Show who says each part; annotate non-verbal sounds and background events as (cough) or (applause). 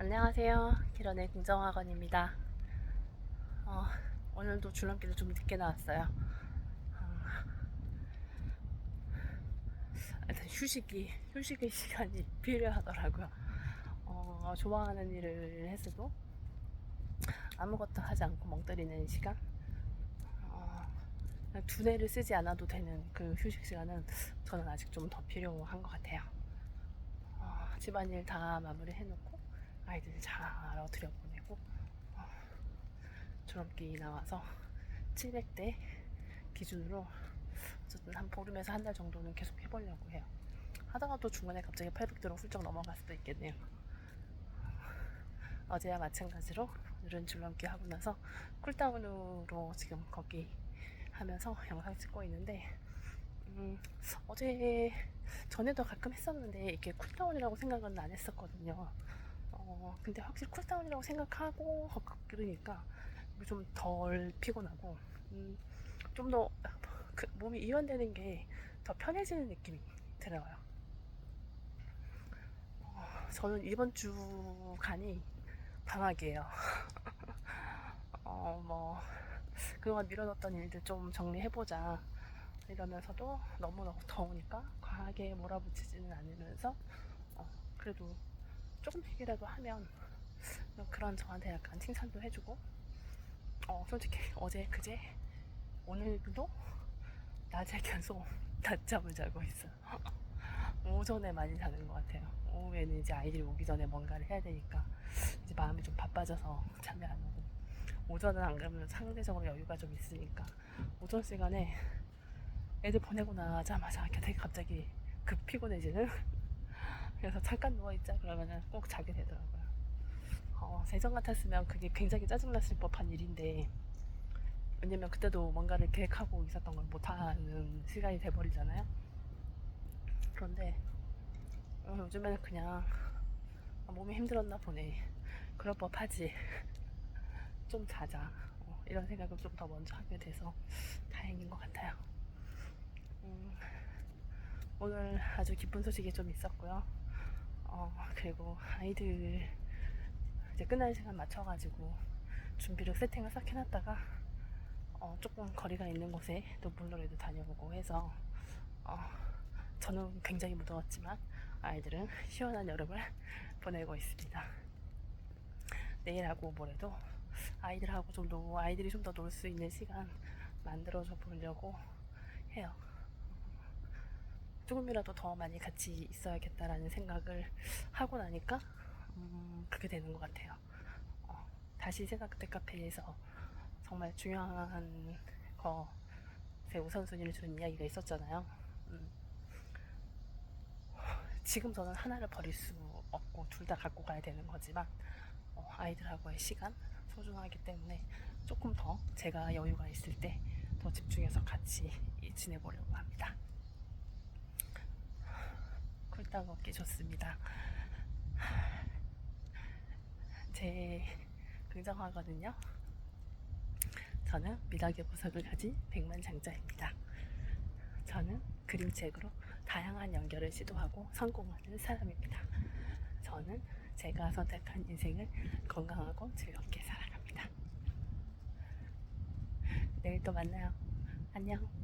Speaker 1: 안녕하세요. 기런의 긍정학원입니다. 어, 오늘도 줄넘기를 좀 늦게 나왔어요. 어, 일단 휴식이, 휴식의 시간이 (laughs) 필요하더라고요. 어, 좋아하는 일을 했어도 아무것도 하지 않고 멍 때리는 시간? 어, 두뇌를 쓰지 않아도 되는 그 휴식 시간은 저는 아직 좀 더 필요한 것 같아요. 어, 집안일 다 마무리 해놓고 아이들 자러 들여보내고 어, 졸업기 나와서 700대 기준으로 어쨌든 한 보름에서 한 달 정도는 계속 해보려고 해요. 하다가 또 중간에 갑자기 800대로 훌쩍 넘어갈 수도 있겠네요. 어제와 마찬가지로 오늘은 줄넘기 하고 나서 쿨다운으로 지금 거기 하면서 영상 찍고 있는데 음, 어제 전에도 가끔 했었는데 이게 쿨다운이라고 생각은 안 했었거든요. 어, 근데 확실히 쿨다운이라고 생각하고 그러니까 좀 덜 피곤하고 음, 좀더 그 몸이 이완되는 게 더 편해지는 느낌이 들어요. 어, 저는 이번 주간이 방학이에요. (laughs) 어, 뭐 그동안 미뤄뒀던 일들 좀 정리해보자 이러면서도 너무너무 더우니까 과하게 몰아붙이지는 않으면서 어, 그래도 조금씩이라도 하면 그런 저한테 약간 칭찬도 해주고. 어 솔직히 어제 그제 오늘도 낮에 계속 (laughs) 낮잠을 자고 있어요. (laughs) 오전에 많이 자는 것 같아요. 오후에는 이제 아이들이 오기 전에 뭔가를 해야 되니까 이제 마음이 좀 바빠져서 (laughs) 잠이 안 오고. 오전은 안 그러면 상대적으로 여유가 좀 있으니까. 오전 시간에 애들 보내고 나자마자 되게 갑자기 급 피곤해지는 그래서 잠깐 누워있자 그러면은 꼭 자게 되더라고요. 어, 세전 같았으면 그게 굉장히 짜증났을 법한 일인데 왜냐면 그때도 뭔가를 계획하고 있었던 걸 못하는 시간이 돼버리잖아요. 그런데 어, 요즘에는 그냥 아, 몸이 힘들었나 보네. 그럴 법하지. 좀 자자. 어, 이런 생각을 좀 더 먼저 하게 돼서 다행인 것 같아요. 음, 오늘 아주 기쁜 소식이 좀 있었고요. 어, 그리고 아이들 이제 끝날 시간 맞춰가지고 준비를 세팅을 싹 해놨다가 어, 조금 거리가 있는 곳에 또 물놀이도 다녀보고 해서 어, 저는 굉장히 무더웠지만 아이들은 시원한 여름을 (laughs) 보내고 있습니다. 내일하고 모레도 아이들하고 좀 노, 아이들이 좀 더 놀 수 있는 시간 만들어줘 보려고 해요. 조금이라도 더 많이 같이 있어야겠다라는 생각을 하고 나니까 음, 그렇게 되는 것 같아요. 어, 다시 생각대 카페에서 정말 중요한 것에 우선순위를 주는 이야기가 있었잖아요. 음, 지금 저는 하나를 버릴 수 없고 둘 다 갖고 가야 되는 거지만 어, 아이들하고의 시간 소중하기 때문에 조금 더 제가 여유가 있을 때 더 집중해서 같이 지내보려고 합니다. 먹기 좋습니다. 제 긍정하거든요. 저는 미덕의 보석을 가진 백만장자입니다. 저는 그림책으로 다양한 연결을 시도하고 성공하는 사람입니다. 저는 제가 선택한 인생을 건강하고 즐겁게 살아갑니다. 내일 또 만나요. 안녕.